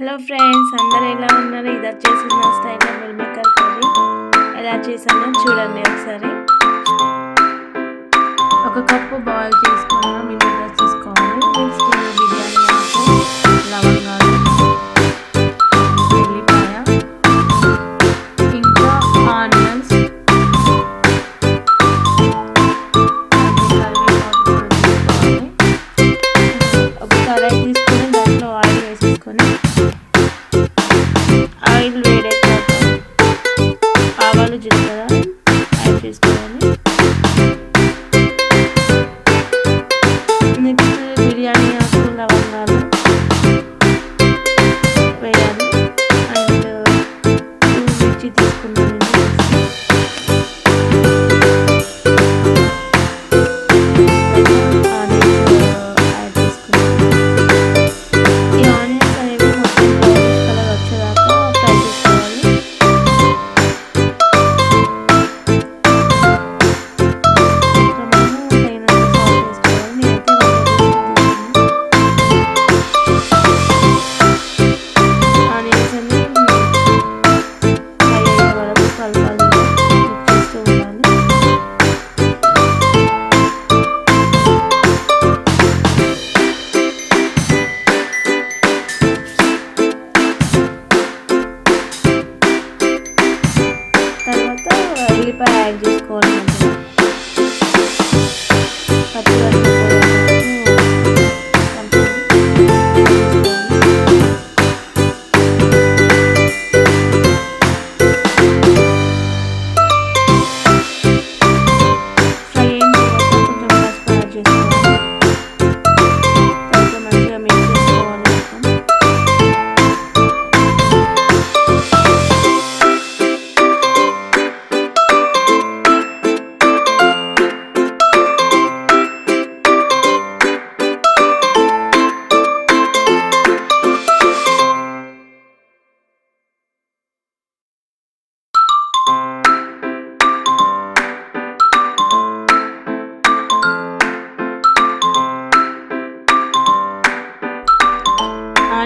Hello friends అందరు ఎలా ఉన్నారు? ఇది వచ్చేసి నా స్టైల్లో మిల్ మేకర్ కర్రీ. ఎలా చేసానో చూడండి ఒకసారి. ఒక కప్పు బాయిల్ చేసుకుని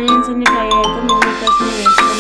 ఆనియన్స్ అన్ని ఫ్రై అయితే మేము ఇక్కడ వేసుకుంటాం